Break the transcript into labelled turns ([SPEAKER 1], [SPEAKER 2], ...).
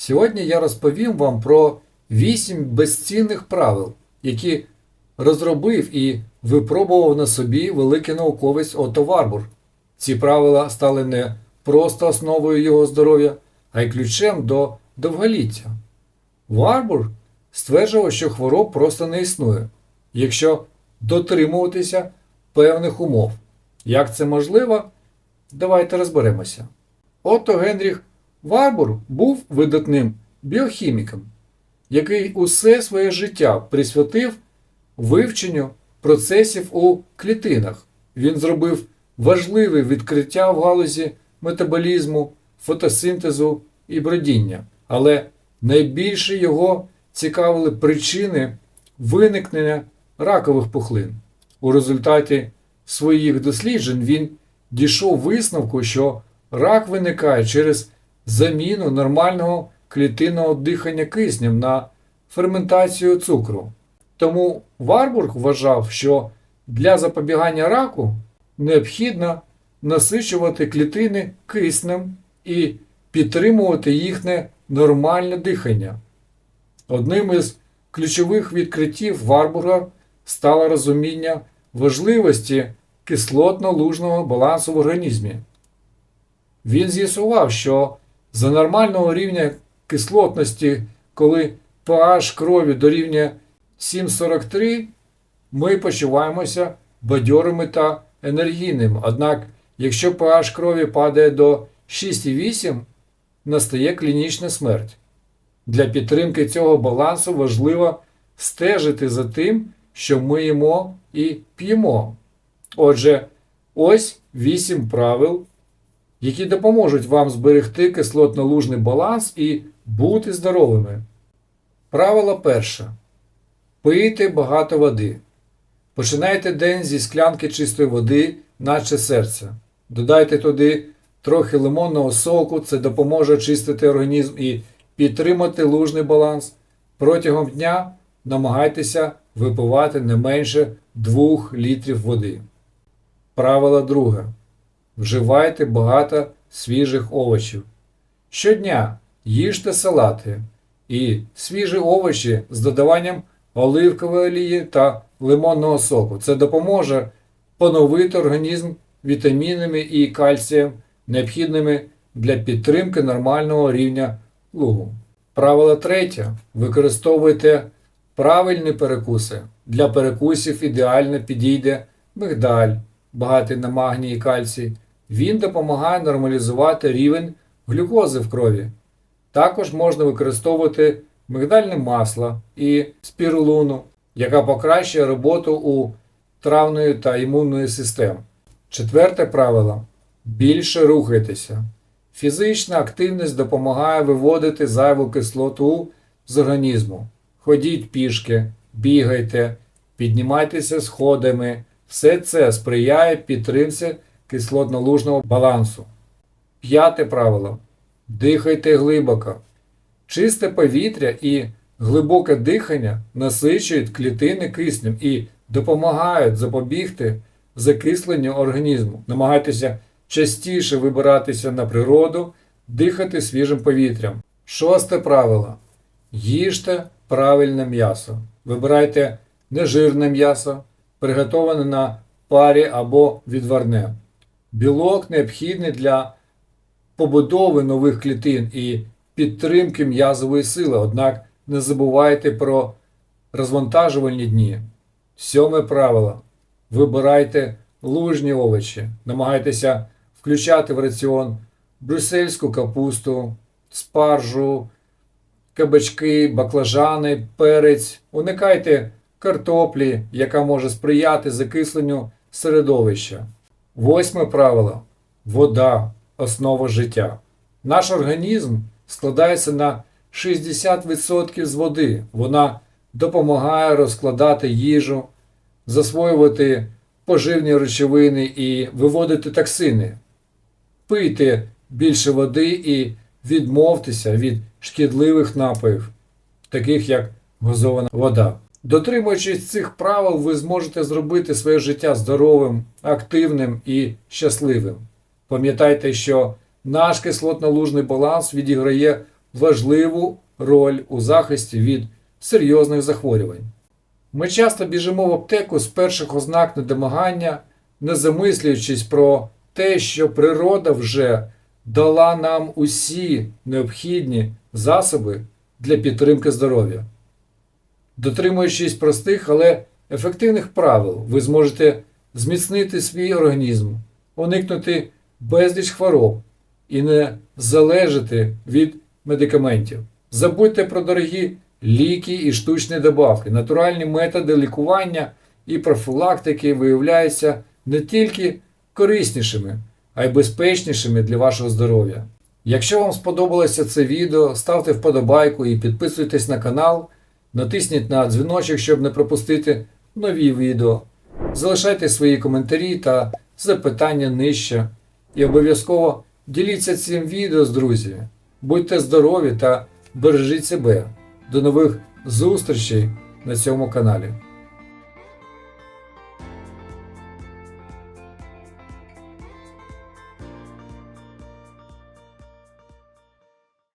[SPEAKER 1] Сьогодні я розповім вам про 8 безцінних правил, які розробив і випробував на собі великий науковець Отто Варбур. Ці правила стали не просто основою його здоров'я, а й ключем до довголіття. Варбур стверджував, що хвороб просто не існує, якщо дотримуватися певних умов. Як це можливо? Давайте розберемося. Отто Генріх Варбур був видатним біохіміком, який усе своє життя присвятив вивченню процесів у клітинах. Він зробив важливе відкриття в галузі метаболізму, фотосинтезу і бродіння. Але найбільше його цікавили причини виникнення ракових пухлин. У результаті своїх досліджень він дійшов висновку, що рак виникає через заміну нормального клітинного дихання киснем на ферментацію цукру. Тому Варбург вважав, що для запобігання раку необхідно насичувати клітини киснем і підтримувати їхнє нормальне дихання. Одним із ключових відкриттів Варбурга стало розуміння важливості кислотно-лужного балансу в організмі. Він з'ясував, що за нормального рівня кислотності, коли pH крові дорівнює 7,43, ми почуваємося бадьорими та енергійними. Однак, якщо pH крові падає до 6,8, настає клінічна смерть. Для підтримки цього балансу важливо стежити за тим, що ми їмо і п'ємо. Отже, ось 8 правил, які допоможуть вам зберегти кислотно-лужний баланс і бути здоровими. Правило перше. Пийте багато води. Починайте день зі склянки чистої води, наче серце. Додайте туди трохи лимонного соку, це допоможе очистити організм і підтримати лужний баланс. Протягом дня намагайтеся випивати не менше 2 літрів води. Правило друге. Вживайте багато свіжих овочів. Щодня їжте салати і свіжі овочі з додаванням оливкової олії та лимонного соку. Це допоможе поновити організм вітамінами і кальцієм, необхідними для підтримки нормального рівня лугу. Правило третє. Використовуйте правильні перекуси. Для перекусів ідеально підійде мигдаль, багатий на магній і кальцій. Він допомагає нормалізувати рівень глюкози в крові. Також можна використовувати мигдальне масло і спірулуну, яка покращує роботу у травної та імунної систем. Четверте правило. Більше рухайтеся. Фізична активність допомагає виводити зайву кислоту з організму. Ходіть пішки, бігайте, піднімайтеся сходами. Все це сприяє підтримці кислотно-лужного балансу. П'яте правило. Дихайте глибоко. Чисте повітря і глибоке дихання насичують клітини киснем і допомагають запобігти закисленню організму. Намагайтеся частіше вибиратися на природу, дихати свіжим повітрям. Шосте правило. Їжте правильне м'ясо. Вибирайте нежирне м'ясо, приготоване на парі або відварне. Білок необхідний для побудови нових клітин і підтримки м'язової сили, однак не забувайте про розвантажувальні дні. Сьоме правило. Вибирайте лужні овочі. Намагайтеся включати в раціон брюссельську капусту, спаржу, кабачки, баклажани, перець. Уникайте картоплі, яка може сприяти закисленню середовища. Восьме правило. Вода основа життя. Наш організм складається на 60% з води. Вона допомагає розкладати їжу, засвоювати поживні речовини і виводити токсини. Пийте більше води і відмовтеся від шкідливих напоїв, таких як газована вода. Дотримуючись цих правил, ви зможете зробити своє життя здоровим, активним і щасливим. Пам'ятайте, що наш кислотно-лужний баланс відіграє важливу роль у захисті від серйозних захворювань. Ми часто біжимо в аптеку з перших ознак недомагання, не замислюючись про те, що природа вже дала нам усі необхідні засоби для підтримки здоров'я. Дотримуючись простих, але ефективних правил, ви зможете зміцнити свій організм, уникнути безліч хвороб і не залежати від медикаментів. Забудьте про дорогі ліки і штучні добавки. Натуральні методи лікування і профілактики виявляються не тільки кориснішими, а й безпечнішими для вашого здоров'я. Якщо вам сподобалося це відео, ставте вподобайку і підписуйтесь на канал, натисніть на дзвіночок, щоб не пропустити нові відео. Залишайте свої коментарі та запитання нижче. І обов'язково діліться цим відео з друзями. Будьте здорові та бережіть себе. До нових зустрічей на цьому каналі.